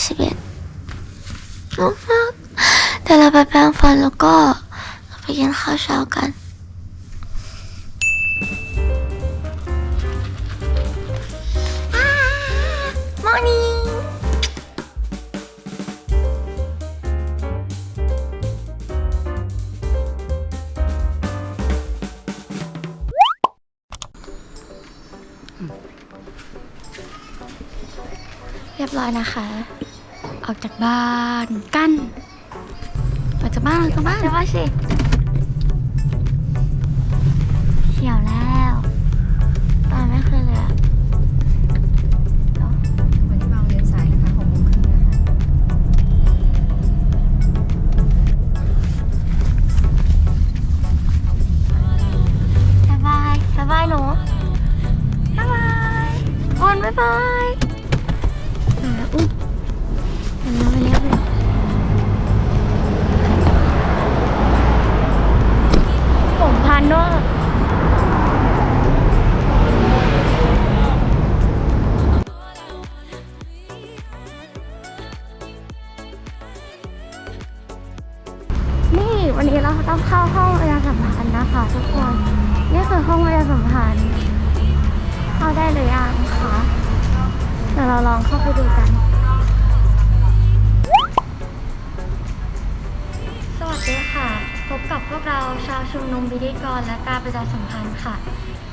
ตีห้าสิบเอ็ดง่วงมากแต่เราไปแปรงฟันแล้วก็เราไปกินข้าวเช้ากัน morning เรียบร้อยนะคะ ออกจากบ้านกันออกจากบ้านออกจากบ้านเดี๋ยวว่าสิ วันนี้เราต้องเข้าห้องประชาสัมพันธ์นะคะ ทุกคน นี่คือห้องประชาสัมพันธ์ เข้าได้หรือยังคะเดี๋ยวเราลองเข้าไปดูกัน สวัสดีค่ะ พบกับพวกเราชาวชุมนุมพิธีกรและการประชาสัมพันธ์ค่ะ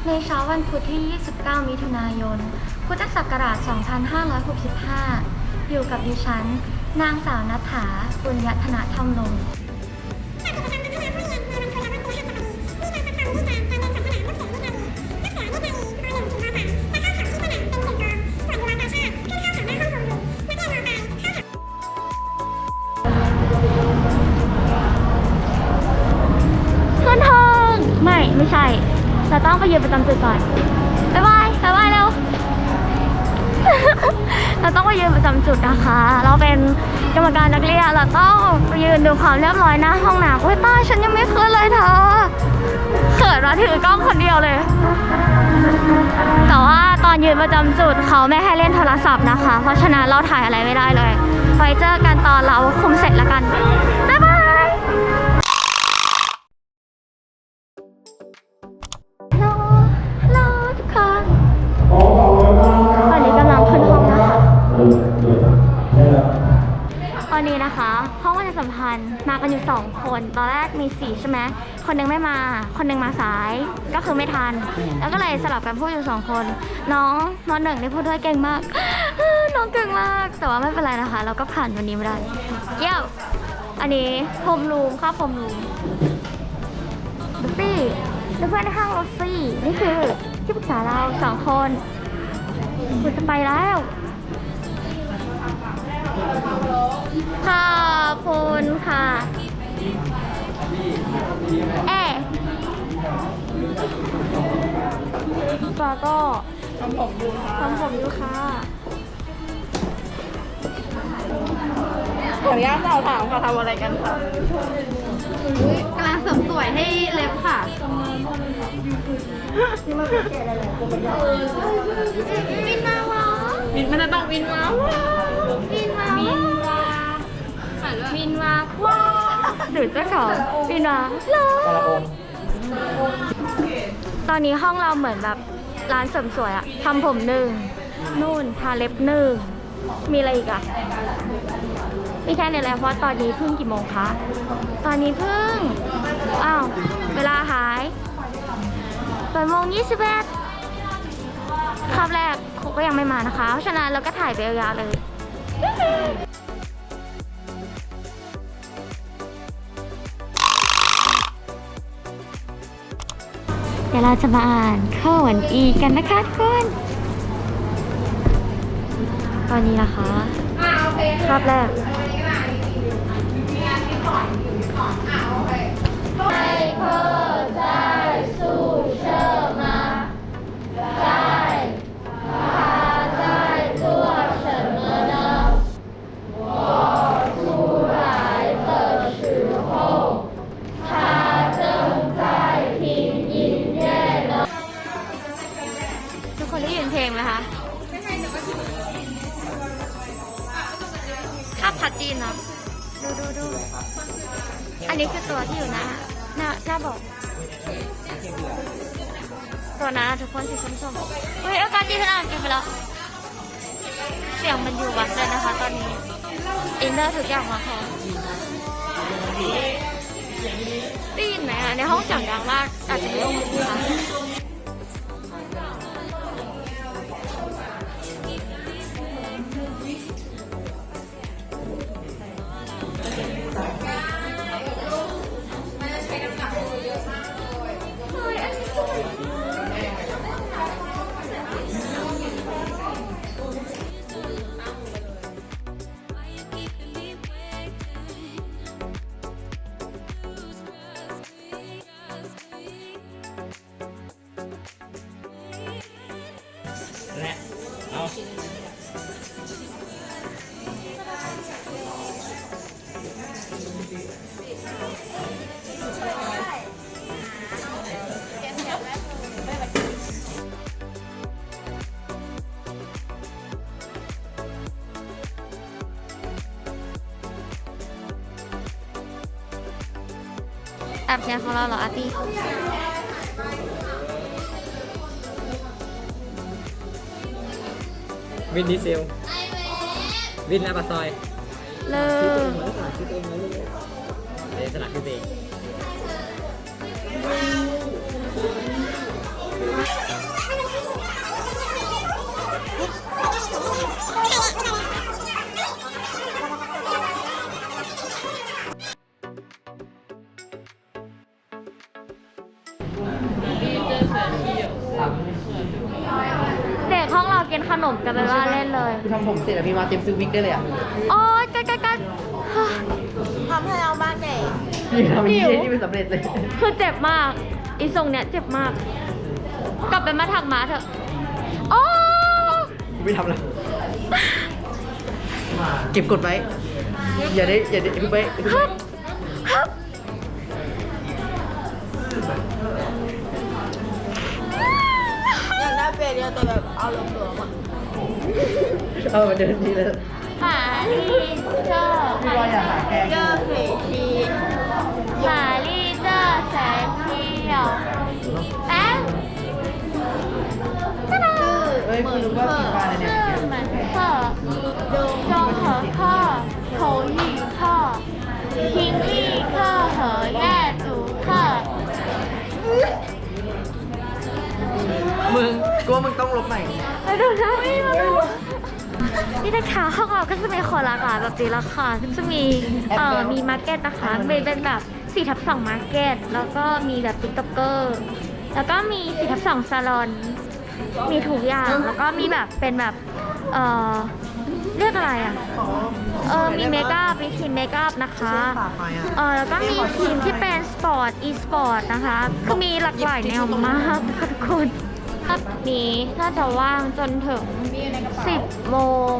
ในเช้าวันพุธที่ 29 มิถุนายน พุทธศักราช 2565 อยู่กับดิฉัน นางสาวนัฐาปุญญธนธรรมลง ใช่เราต้องไปยืนประจำจุดก่อนบ๊ายบายบ๊ายบายเร็วเราต้องไปยืนประจำจุดนะคะ เราเป็นกรรมการนักเรียนเราต้องไปยืนดูความเรียบร้อยหน้าห้องน้ำอุ้ยตายฉันยังไม่ขึ้นเลยเธอเขินมาถือกล้องคนเดียวเลย แต่ว่าตอนยืนประจำจุดเขาไม่ให้เล่นโทรศัพท์นะคะ เพราะฉะนั้นเราถ่ายอะไรไม่ได้เลย ไว้เจอกันตอนเราคุมเสร็จแล้วกัน นนี้นะคะห้องประชาสัมพันธ์มากันอยู่สองคน ตอนแรกมีสี่ใช่ไหม คนหนึงไม่มา คนหนึงมาสาย ก็คือไม่ทัน แล้วก็เลยสลับกันพูดอยู่สองคน น้องน้องหนึ่งได้พูดด้วยเก่งมาก น้องเก่งมาก แต่ว่าไม่เป็นไรนะคะ เราก็ผ่านวันนี้มาได้ เยี่ยม อันนี้โฮมรูมค่าโฮมรูมลูฟี่ลูเพื่อนในห้างลูฟี่นี่คือที่ปรึกษาเราสองคนคุณจะไปแล้ว ขอบคุณค่ะ เอ๊ะปาก็ทำผมอยู่ค่ะทำผมอยู่ค่ะขออนุญาตสอบถามค่ะทำอะไรกันคะกำลังเสริมสวยให้เล็บค่ะวินมาวะ วินมันจะต้องวินมาวินมาวะวินวาวินวาว้าหรือเจ้าของวินวาโลตอนนี้ห้องเราเหมือนแบบร้านเสริมสวยอะทำผมหนึ่งนู่นทาเล็บหนึ่งมีอะไรอีกอะมีแค่นี้แหละเพราะตอนนี้เพิ่งกี่โมงคะ ตอนนี้เพิ่ง อ้าว เวลาหายแปดโมงยี่สิบเอ็ดคาบแรกครู ก็ยังไม่มานะคะ เพราะฉะนั้นเราก็ถ่ายไปยาวๆเลยเดี๋ยวเราจะมาอ่านข้อวันอีกันนะคะทุกคนตอนนี้นะคะคาบแรกทุกคนได้ยินเพลงไห แอปเนี่ยของเราเหรออาร์ตี้วินดีเซล วินหน้าปากซอยเลิชื่อตัวเองกเหมือนสลักชื่อตัวเองเลยเดี๋ยวสลักชื่อตัวเอง นขนมกันไปว่าเล่นเลยทำผมเสร็จแล้วพี่มาเต็มซื้อวิกได้เลยอะโอ๊ยกันกันกันทำให้เราบ้านเด็กพี่ทำอย่างนี้ที่ไม่สำเร็จเลยคือเจ็บมากอีทรงเนี้ยเจ็บมาก กลับไปมาถักหมาเถอะโอ้ไม่ทำแล้วเก็บกดไว้ อย่าได้อย่าได้พี่ไป เปลี่ยนเดียวแต่แบบเอาลงตัวมอ่ชอบมาเดินดีเลยวหมาลีเจอร์พี่ว่าอยากหาแกงเจอสีทีหมาลีเจอแสนเที่ยวแป๊บตาเฮ้ยคุณรู้ว่ากี่ปลาเนี่ยชื่อเหมือนพ่อจงเหอพ่อโถยี่พ่อพิงลี่พ่อเหอแย่ตูพ่อมึง กูว่ามึงต้องลบใหม่มาดูนะพี่มาดูนี่นะคะห้องเราก็จะมีคนหลากหลายแบบนี้ละค่ะก็จะมีเอ่อมีมาร์เก็ตนะคะเป็นเป็นแบบ4ทับ2มาร์เก็ตแล้วก็มีแบบติ๊กต็อกเกอร์แล้วก็มี4ทับ2ซาลอน มีทุกอย่างแล้วก็มีแบบเป็นแบบเอ่อเรียกอะไรอะ เออ มีเมคอัพ มีทีมเมคอัพนะคะปากไปอะเออแล้วก็มีทีมที่เป็นสปอร์ต อีสปอร์ตนะคะ คือมีหลากหลายแนวมากค่ะทุกคน นี้น่าจะว่างจนถึง 10 โมง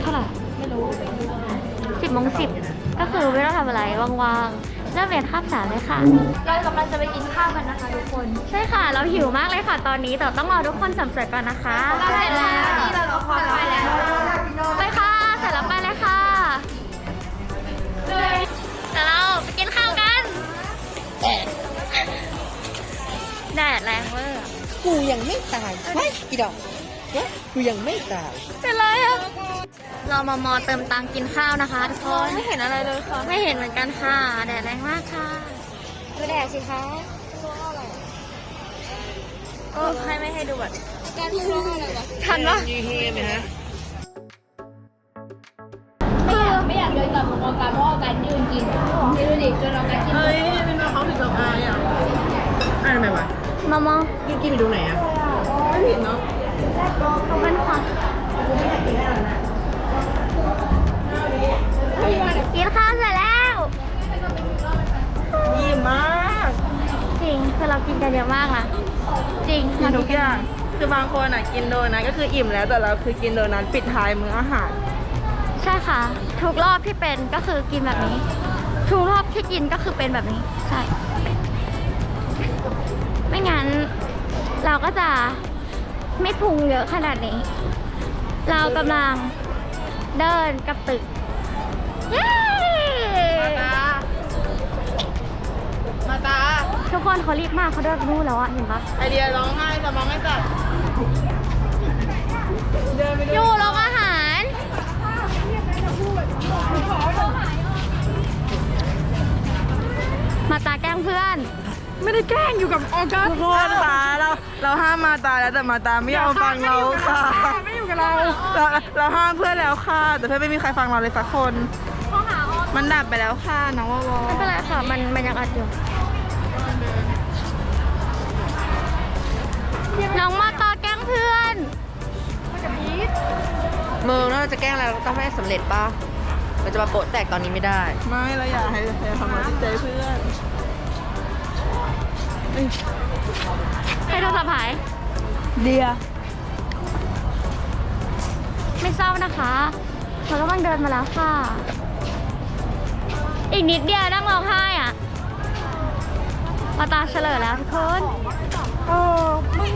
เท่าไหร่ไม่รู้10โมง10 ก็คือไม่ต้องทำอะไรว่างๆเริ่มเรียนคาบสามเลยค่ะ เรากำลังจะไปกินข้าวกันนะคะทุกคน ใช่ค่ะ เราหิวมากเลยค่ะตอนนี้แต่ต้องรอทุกคนสำเร็จก่อนนะคะเราเสร็จแล้วนี่เรารอคอยไปแล้วไปค่ะเสร็จแล้วไปเลยค่ะเดี๋ยวเราไปกินข้าวกันแดดแรงเวอร์ กูยังไม่ตายไว้อีดอกเว้ยกูยังไม่ตาย เป็นไรอะเรามามอเติมตังค์กินข้าวนะคะทุกคนไม่เห็นอะไรเลยค่ะ ไม่เห็นเหมือนกันค่ะ แดดแรงมากค่ะดูแดดสิคะโอ้ให้ไม่ให้ดูแบบการที่ร้องอะไรวะทันปะยีเฮไหมฮะไม่อยากไม่อยากเดินกลับมองการเพราะว่าการยืนกินนี่ดูดิจนเราการกินเฮ้ยเป็นมาเขาถึงกับอายอะอายทำไมวะ มามองกินกินไปดูไหนอะไม่เห็นเนาะเขาเป็นความกินข้าวเสร็จแล้วยิ้มมาก จริงคือเรากินกันเยอะมากนะจริงกินทุกอย่างคือบางคนอะกินโดนัทก็คืออิ่มแล้วแต่เราคือกินโดนัทปิดท้ายมื้ออาหาร ใช่ค่ะ ทุกรอบที่เป็นก็คือกินแบบนี้ ทุกรอบที่กินก็คือเป็นแบบนี้ ใช่ ไม่งั้น เราก็จะไม่พุงเยอะขนาดนี้ เรากำลังเดินกับตึกเย้มาตา มาตา ทุกคนเขารีบมากเขาเดินไปนู่นแล้วอะเห็นปะไอเดียร้องไห้จะมองไม่จัดเดินไปดูอยู่โรงอาหาร มาตาแกล้งเพื่อน ไม่ได้แกล้งอยู่กับออกัสทุกคนค่ะเราเราห้ามมาตาแล้วแต่มาตาไม่ยอมฟังเราค่ะไม่อยู่กับเราเราเราห้ามเพื่อนแล้วค่ะ แต่เพื่อนไม่มีใครฟังเราเลยสักคน มันดับไปแล้วค่ะน้องวอวอไม่เป็นไรค่ะมันมันยังอัดอยู่น้องมาตาแกล้งเพื่อนเมืองเราจะแกล้งอะไรเราก็ต้องให้สำเร็จป่ะเราจะมาโปะแตกตอนนี้ไม่ได้ ไม่เราอยากให้ให้ทำร้ายจิตใจเพื่อน ให้โทรศัพท์หาย เดียไม่เศร้านะคะเรากำลังเดินมาแล้วค่ะ อีกนิดเดียวนั่งร้องไห้อะมาตาเฉลยแล้วทุกคนโอ้ดี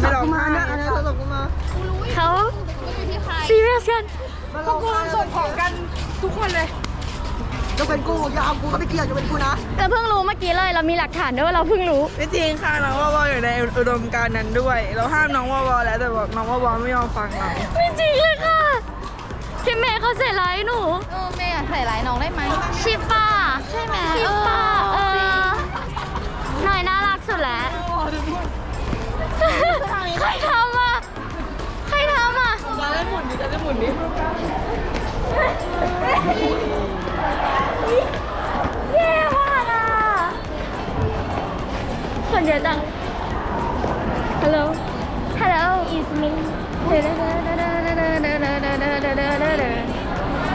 ไม่ร้องไห้นะอันนี้โทรศัพท์กูมา เขาซีเรียสกัน พวกกูส่งของกันทุกคนเลย จะเป็นกูอย่าเอากูก็ไม่เกี่ยวจะเป็นกูนะ เราเพิ่งรู้เมื่อกี้เลยเรามีหลักฐานด้วยว่าเราเพิ่งรู้ ไม่จริงค่ะน้องวอวออยู่ในอุดมการณ์นั้นด้วย เราห้ามน้องวอวอแล้วแต่บอกน้องวอวอไม่ยอมฟังเราไม่จริงเลยค่ะพี่เมย์เขาเสียร้ายหนูเออเมย์อะใส่ร้ายน้องได้ไหมชิป้าใช่ไหมชิป้าเอเอออหน่อยน่ารักสุดแล้วใครทำอะใครทำอะจะได้หมุนดิจะได้หมุนดิ คนเยอะจัง Hello Hello it's me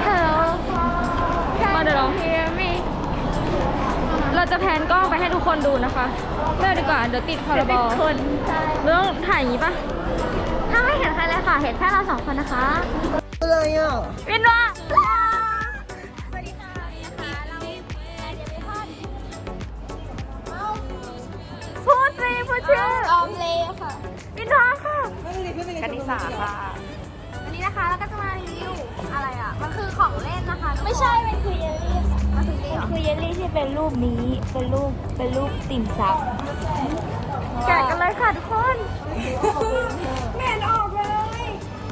Hello มาเดี๋ยวเรา hear me เราจะแพนกล้องไปให้ทุกคนดูนะคะไม่เอาดีกว่า เดี๋ยวติดพรบคนใช่เราต้องถ่ายอย่างนี้ปะถ้าไม่เห็นใครเลยค่ะ เห็นแค่เราสองคนนะคะอะไรอะวินว่า คณิสาค่ะวันนี้นะคะเราก็จะมารีวิวอะไรอะ มันคือของเล่นนะคะทุกคนไม่ใช่มันคือเยลลี่มันคือนี่เหรอคือเยลลี่ที่เป็นรูปนี้ เป็นรูป เป็นรูปติ่มซแกะกันเลยค่ะทุกคนำ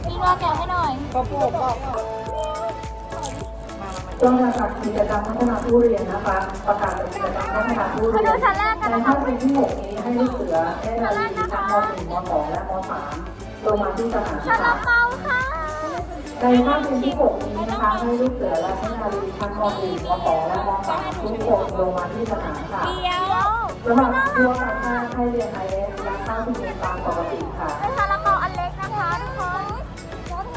นี่ว่าแกะให้หน่อยก็ปลูกบอกช่วงมาจากกิจกรรมพัฒนาผู้เรียนนะคะ ประกาศเป็นกิจกรรมพัฒนาผู้เรียนมาดูชั้นแรกกันในนะคะภาคเรียนที่6นี้ให้ลูกเสือได้รายละเอียดทั้งม .1 ม .2 และม .3 ลงมาที่สถานศึกซาลาษาเปาค่ะในภาคเรียนที่6นี้นะคะให้ลูกเสือและนักเรียนชั้นม .1 ม .2 และม .3 ทุกคนลงมาที่สนามค่ะเดียวระหว่างที่ว่าการท่าให้เรียนไอเอสและเข้าที่เรียนตามปกติค่ะเป็นซาลาเปาอันเล็กนะคะทุกคน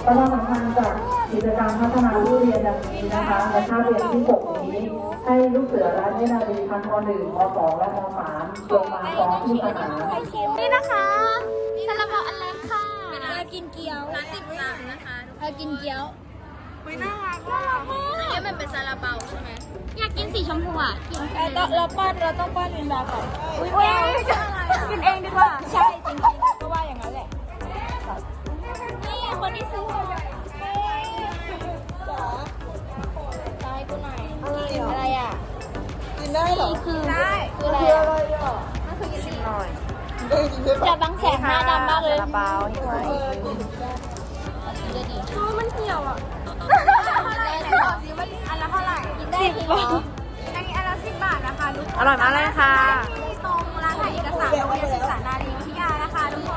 ประชาสัมพันธ์จากกิจกรรมพัฒนาผู้เรียนดังนี้นะคะในภาคเรียนที่6นี้ให้ลูกเสือและเนตรนารีชั้นม .1 ม .2 และม .3 ลงมาซ้อมที่สนามนี่นะคะ กินเกี๊ยวร้านติ่มซำนะคะเรากินเกี๊ยวไม่น่ารักอะเกี๊ยวมันเป็นซาลาเปาใช่ไหมอยากกินสีชมพูอะกินเราเราป้อนเราต้องป้อนวินดาก่อนอุ้ยกินเองดีกว่าใช่จริงๆก็ว่าอย่างนั้นแหละนี่คนที่ซื้อตายกูหน่อยอะไรอะกินได้เหรอคือได้คืออะไรคืออะอะไรอะมันคือยินดีหน่อย เอ้ยกินได้จะปะบังแสงหน้าดำมากเลยซาลาเปาเห็นไหมมันเหี่ยวอะเท่าไหร่ไหนบอกสิว่าอันละเท่าไหร่ได้ทีเดียวอันนี้อันละสิบบาทนะคะทุกคนอร่อยมากเลยค่ะที่ตรงร้านถ่ายเอกสารโรงเรียนศึกษานารีวิทยานะคะทุกค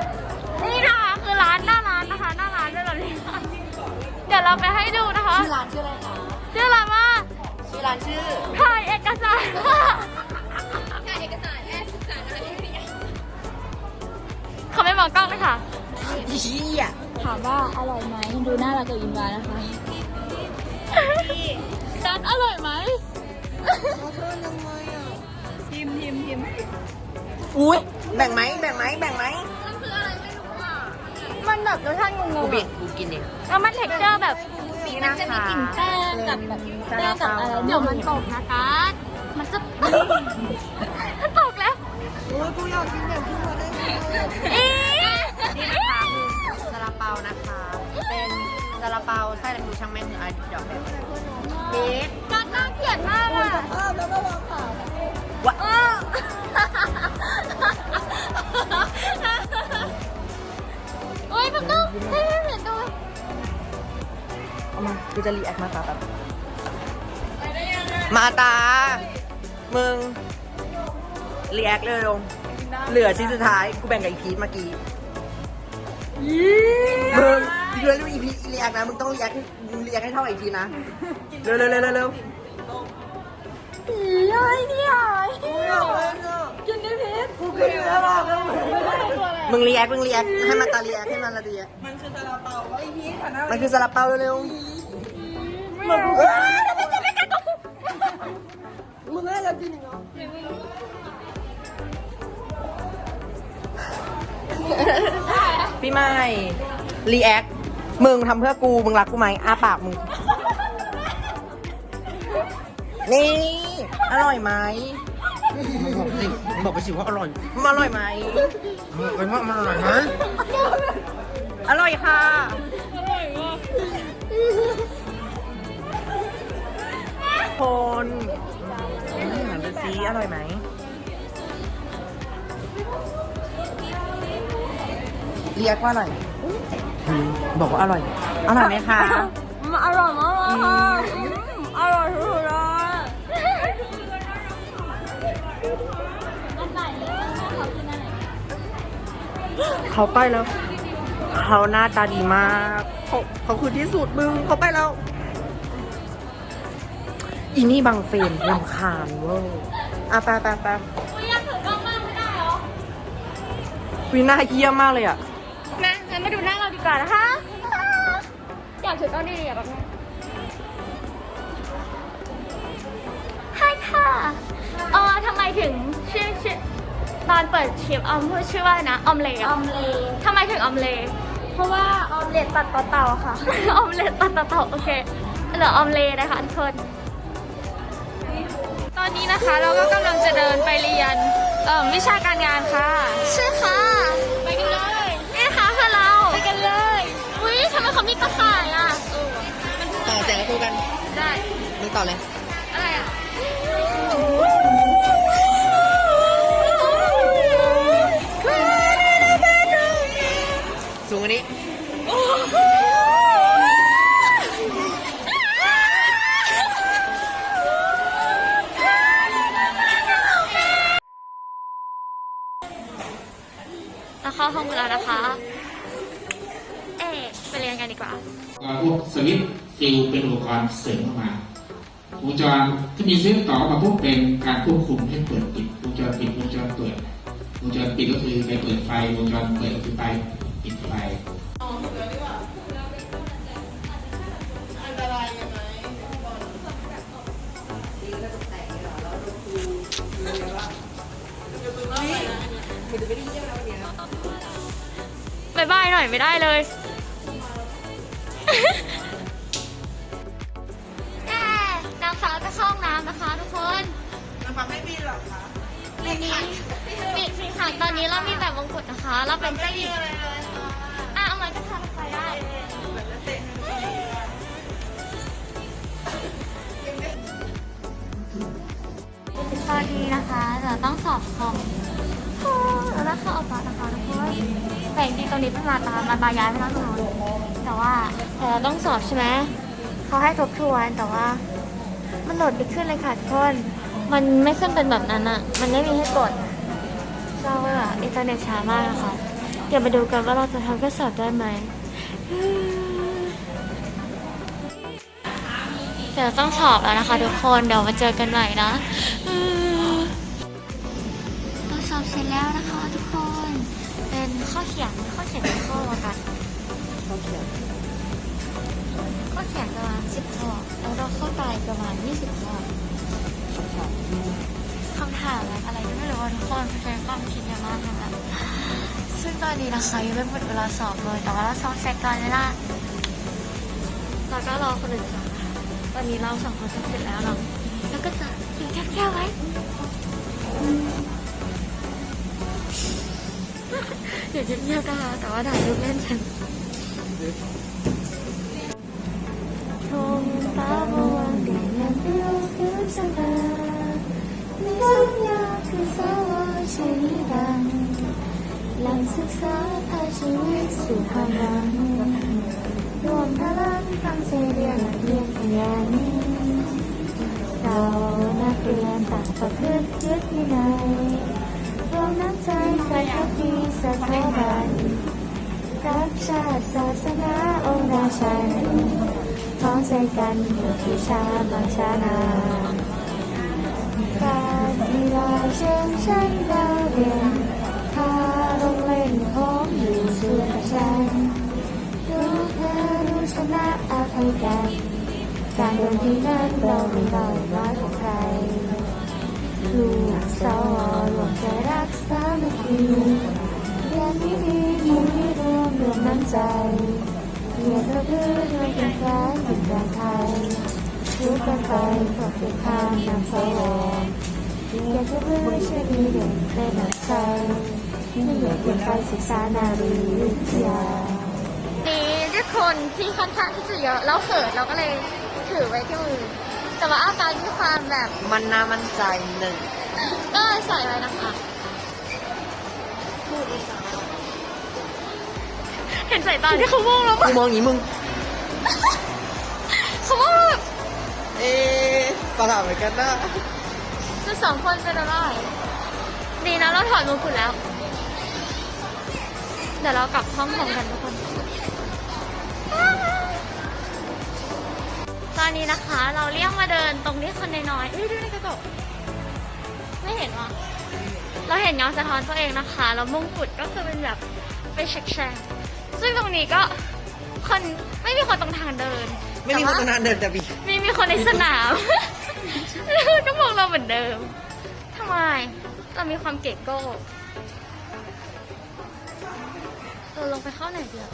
นนี่นะคะคือร้านหน้าร้านนะคะ หน้าร้านเป็นแบบนี้ค่ะเดี๋ยวเราไปให้ดูนะคะชื่อร้านชื่ออะไรคะชื่อร้านว่าชื่อร้านชื่อถ่ายเอกสาร ม่มองกล้องเลยค่ะเชี่ยถามว่าอร่อยไหมดูหน้าเรากับอินวานะคะจันอร่อยไหมทิมทิมทิมอุ้ยแบ่งไหมแบ่งไหมแบ่งไหมมันแบบรสชาติงงกูๆบิอะดกูกินเองแล้วมันเท็กเจอร์แบบนี่นะคะแป้งกับแบบแป้งกับอะไรเดี๋ยวมันตกนะคะ มันจะมันตกแล้วโอ้ยกูอยากกินแบบที่มาได้ไงอี นี่นะคะคือซาลาเปานะคะ เป็นซาลาเปาไส้ลำดูช่างแม่งเหนืออาดอกแบบเบสก็น่าเกลียดมากอะวะเออโอ้ยมันก็ให้ให้เห็นด้วยเอามากูจะรีแอคมาตาแบบมาตา มึงรีแอคเร็วๆ เหลือชิ้นสุดท้าย กูแบ่งกับอีพีทเมื่อกี้มึงเรื่องอีพีรีแอคนะ มึงต้องรีแอคมึงรีแอคให้เท่าอีพีนะ เร็วๆเร็วๆเร็วๆมึงรีแอคมึงรีแอคให้มันตารีแอคให้มันละดีแอคมันคือซาลาเปาไอ้พีทหันหน้ามันคือซาลาเปาเร็วๆมึงให้เรากินอีกเหรอ พี่ไม่รีแอค มึงทำเพื่อกู มึงรักกูไหมอ้าปากมึง นี่ อร่อยไหมบอกสิบอกไปสิว่าอร่อยมันอร่อยไหมไปว่ามันอร่อยไหมอร่อยค่ะ คนหันไปซีอร่อยไหม เรียกว่าอร่อยบอกว่าอร่อย อร่อยไหมคะมันอร่อยมากเลยค่ะอืมอร่อยสุดๆเลยเขาไปแล้ว เขาหน้าตาดีมากเขาเขาคือที่สุดมึงเขาไปแล้ว อีนี่บังเฟรมลำคาญเวอร์อะไปไปไปวิน่าเยี่ยมมากเลยอะมา งั้นมาดูหน้าเราดีกว่านะคะ อยากถือกล้องดีๆอะแบบนี้ใช่ค่ะเออทำไมถึงชื่อชื่อตอนเปิดคลิปออมพูดชื่อว่าอะไรนะออมเลออมเลทำไมถึงออมเล เพราะว่าออมเล็ตตัดต่อเต่าค่ะ ออมเลตตัดต่อโอเคเหลือออมเลนะคะทุกคน ตอนนี้นะคะเราก็กำลังจะเดินไปเรียนเอ่อวิชาการงานค่ะ ใช่ค่ะ เขามีตะข่ายอะต่อแสงให้กูกันได้ มึงต่อเลย อะไรอะ สูงอันนี้ เราเข้าห้องกันแล้วนะคะ กันดีกว่าพวกสวิตช์ฟิลเป็นอุปกรณ์เสริมเข้ามา วงจรที่มีเส้นต่อเข้ามาพวกเป็นการควบคุมให้เปิดปิด วงจรปิดวงจรเปิด วงจรปิดก็คือไปเปิดไฟ วงจรเปิดก็คือไปปิดไฟบายบายหน่อยไม่ได้เลย แม่นางฟ้าจะเข้าห้องน้ำนะคะทุกคนน้ำฟังไม่มีหรอคะมีมีมีสีขาวตอนนี้เรามีแบบมงกุฎนะคะ เราเป็นเจ้าหญิงอะเอามันก็ทำไปได้ตอนนี้นะคะเราต้องสอบคอมแล้วก็เข้าออกมานะคะทุกคน แต่จริงๆตรงนี้เป็นมาตามาตาย้ายไปแล้วตรงนู้นแต่ว่าแต่เราต้องสอบใช่ไหมเขาให้ทบทวนแต่ว่า มันโหลดไม่ขึ้นเลยค่ะทุกคนมันไม่ขึ้นเป็นแบบนั้นอะมันไม่มีให้กดเศร้าอะอินเทอร์เน็ตช้ามากนะคะเดี๋ยวมาดูกันว่าเราจะทำข้อสอบได้ไหมเดี๋ยวต้องสอบแล้วนะคะทุกคนเดี๋ยวมาเจอกันใหม่นะ ข้อเขียนข้อเขียนข้อละกันข้าเขียวข้อเขียนประมาณ10ข้อแล้วเราเข้าใจประมาณ20ข้อคำถามอะไรก็ไม่รู้ว่าทุกคนใช้ความคิดเยอะมากทั้งนั้นซึ่งตอนนี้นะคะยังไม่หมดเวลาสอบเลย แต่ว่าเราสอบเสร็จก่อนเลยล่ะเราก็รอคนอื่นสอบนะคะตอนนี้เราสองคนสอบเสร็จแล้วเนาแล้วก็จะกินแก้วๆไว้ อยู่เงียบๆนะคะแต่ว่าถ่ายรูปเล่นกันทงฟ้าบวงแดงยังเปรี้ยวคืนสามีสัญญาคือสาวชีดังหลังศึกษาพาชีวิตสู่ความหวังรวมพลังทำเสียเรียเรียนขยันเรานักเรียนต่างประพฤติยึดวินัยรวมน้ำใจ ใครพักดีสถาบันรักชาติศาสนาองค์ราชันพร้อมใจกันเพื่อวิชาบังชานาการมีลาเชิงชันดาวเด่นพาลงเล่นพร้อมอยู่ส่วนฉันรู้เธอรู้ชนะอภัยกันการเดินที่นั้นเราไม่ลอยน้อยของใครลูกสาวรวมใจรัก สามัคคีเรียนวิธีที่มีรวมรวมน้ำใจเรียนเพื่อเพื่อเพื่อเป็นการถึงแดนไทยรู้กันไปเพื่อเป็นทางนำสวรเรียนเพื่อเพื่อช่วยดีเด่นในหนักใจไม่อยากเปลี่ยนไปศึกษานารีวิทยานี้ด้วยคนที่ค่อนข้างที่จะเยอะแล้วเขินเราก็เลยถือไว้ที่มือแต่ว่าอาการด้วยความแบบมันน่ามั่นใจหนึ่งก็ใส่ไว้นะคะ เห็นสายตาที่เขามองแล้วกูมองอย่างนี้มึง เขามองแบบเอ๊ะประหลาดเหมือนกันนะจะสองคนเป็นอะไรดีนะเราถอดมงกุฎแล้ว เดี๋ยวเรากลับห้องพร้อมกันทุกคน ตอนนี้นะคะเราเลี่ยงมาเดินตรงที่คนน้อยๆเอ้ยดูในกระจกไม่เห็นวะ เราเห็นเงาสะท้อนตัวเองนะคะ แล้วมงกุฎก็คือเป็นแบบไปเช็คแชงซึ่งตรงนี้ก็คนไม่มีคนตรงทางเดินไม่มีคนตรงนั้นเดินแต่บีมีมีคนในสนาม ก็มองเราเหมือนเดิมทำไมเรามีความเก๋โก้เราลงไปเข้าไหนดีอะ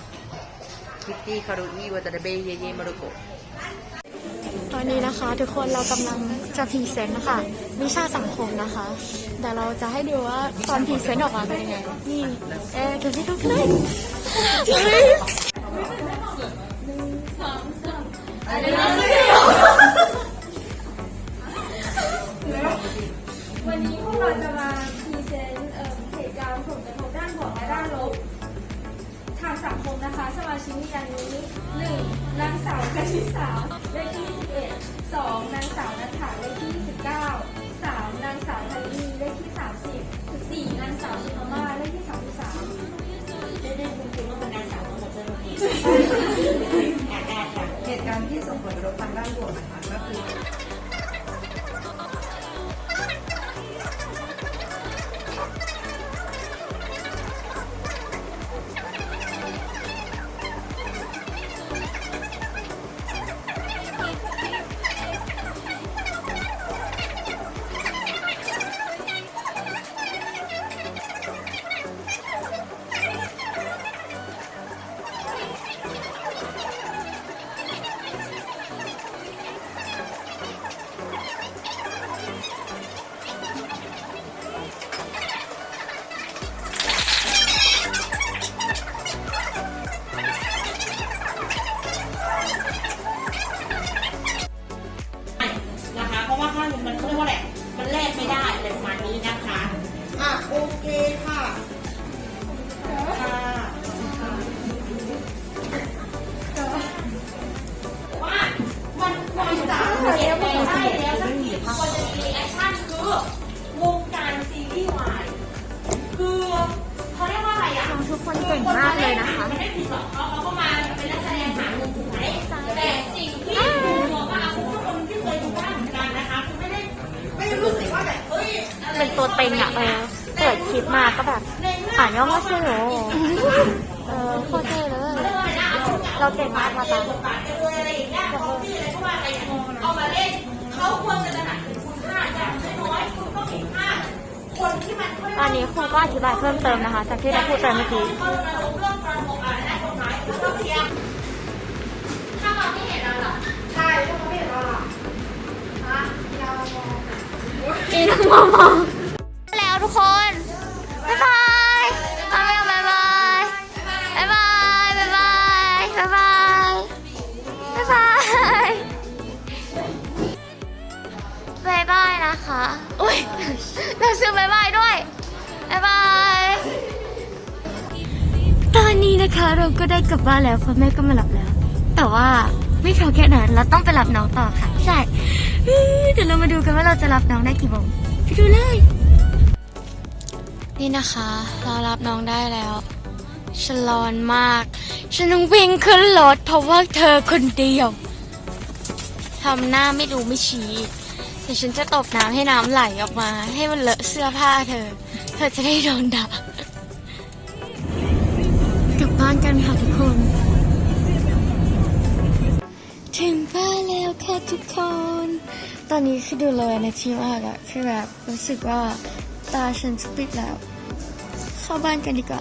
คิตตี้คารุอีวาตาเดเบเยเยมารุโกะตอนนี้นะคะ ทุกคนเรากำลัง จะพรีเซนต์นะคะวิชาสังคมนะคะเดี๋ยวเราจะให้ดูว่าตอนพรีเซนต์ออกมาเป็นยังไงนี่เอ๊ะดูสิทุกคนเฮ้ยวันนี้พวกเราจะมา สังคมนะคะ สมาชิกมีดังนี้หนึ่งนางสาวกนิษฐาเลขที่21สองนางสาวนัทธาเลขที่29สามนางสาวธัญญีเลขที่30สี่นางสาวสุภมาเลขที่33ได้ได้คุณคิดว่าเป็นนางสาวทั้งหมดเลยเหตุการณ์ที่ส่งผลกระทบทางด้านบวกนะคะก็คือ ย่อมาสิโหเออโคตรเท่เลย เราเก่งมากมาตามบทบาทกันเลยอะไรอย่างเงี้ยเขาไก็ว่าอะไรอย่างเงี้ยเอามาเล่นเขาควรจะตระหนักถึงคุณค่าอย่างน้อยคุณต้องเห็นค่าคนที่มันตอนนี้ครูก็อธิบายเพิ่มเติมนะคะ จากที่ได้พูดไปเมื่อกี้เขาเราเรื่องการบอกอะไรนะกฎหมายแล้วก็เทียมถ้าเราไม่เห็นเราล่ะใช่ถ้าเราไม่เห็นเราล่ะฮะเรามองอีน้องมอง อุ้ยเราซื้อบายบายด้วยบายบาย ตอนนี้นะคะเราก็ได้กลับบ้านแล้วพราะแม่ก็มาหลับแล้ว แต่ว่าไม่พอแค่นั้นเราต้องไปรับน้องต่อค่ะ ใช่ เดี๋ยวเรามาดูกันว่าเราจะรับน้องได้กี่โมงไปดูเลย นี่นะคะ เรารับน้องได้แล้วฉันร้อนมาก ฉันต้องวิ่งขึ้นรถเพราะว่าเธอคนเดียว ทำหน้าไม่รู้ไม่ชี้ ดี๋ยวฉันจะตบน้ำให้น้ำไหลออกมา ให้มันเลอะเสื้อผ้าเธอ เธอจะได้โดนด่ากลับบ้านกันค่ะทุกคน ถึงบ้านแล้วค่ะทุกคน ตอนนี้คือดูเลยนะที่มากอะคือแบบรู้สึกว่าตาฉันจะปิดแล้ว เข้าบ้านกันดีกว่า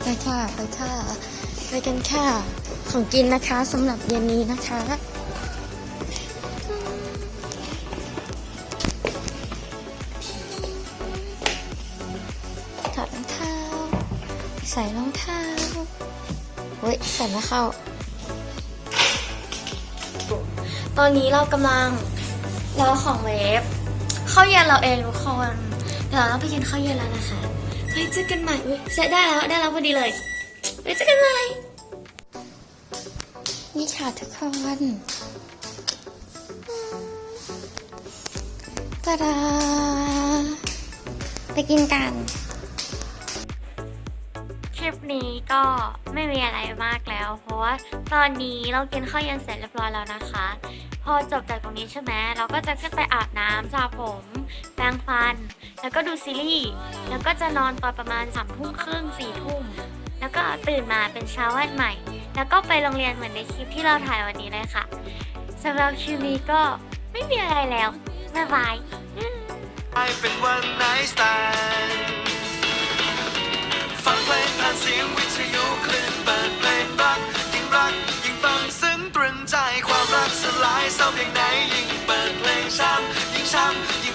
ไปค่ะ ไปค่ะ ไปกันค่ะ ของกินนะคะสำหรับเย็นนี้นะคะ ใส่ไม่เข้า ตอนนี้เรากำลังรอของเวฟข้าวเย็นเราเองทุกคนเดี๋ยวเราไปกินข้าวเย็นแล้วนะคะไว้เจอกันใหม่อุ้ยใช้ได้แล้วได้แล้วพอดีเลยไว้เจอกันใหม่นี่ค่ะทุกคนตาดาไปกินกัน ลิปนี้ก็ไม่มีอะไรมากแล้ว เพราะว่าตอนนี้เรากินข้าวเย็นเสร็จเรียบร้อยแล้วนะคะ พอจบจากตรงนี้ใช่ไหมเราก็จะขึ้นไปอาบน้ำสระผมแปรงฟัน แล้วก็ดูซีรีส์แล้วก็จะนอนตอนประมาณสามทุ่มครึ่งสี่ทุ่มแล้วก็ตื่นมาเป็นเช้าวันใหม่ แล้วก็ไปโรงเรียนเหมือนในคลิปที่เราถ่ายวันนี้เลยค่ะสำหรับคลิปนี้ก็ไม่มีอะไรแล้วบ๊ายบายเป็นวันไนสแตน ฟังเพลงผ่านเสียงวิทยุคลื่นเปิดเพลงรักยิ่งรักยิ่งฟังซึ้งตรึงใจความรักสลายเศร้าเพียงไหนยิ่งเปิดเพลงช้ำยิ่งช้ำ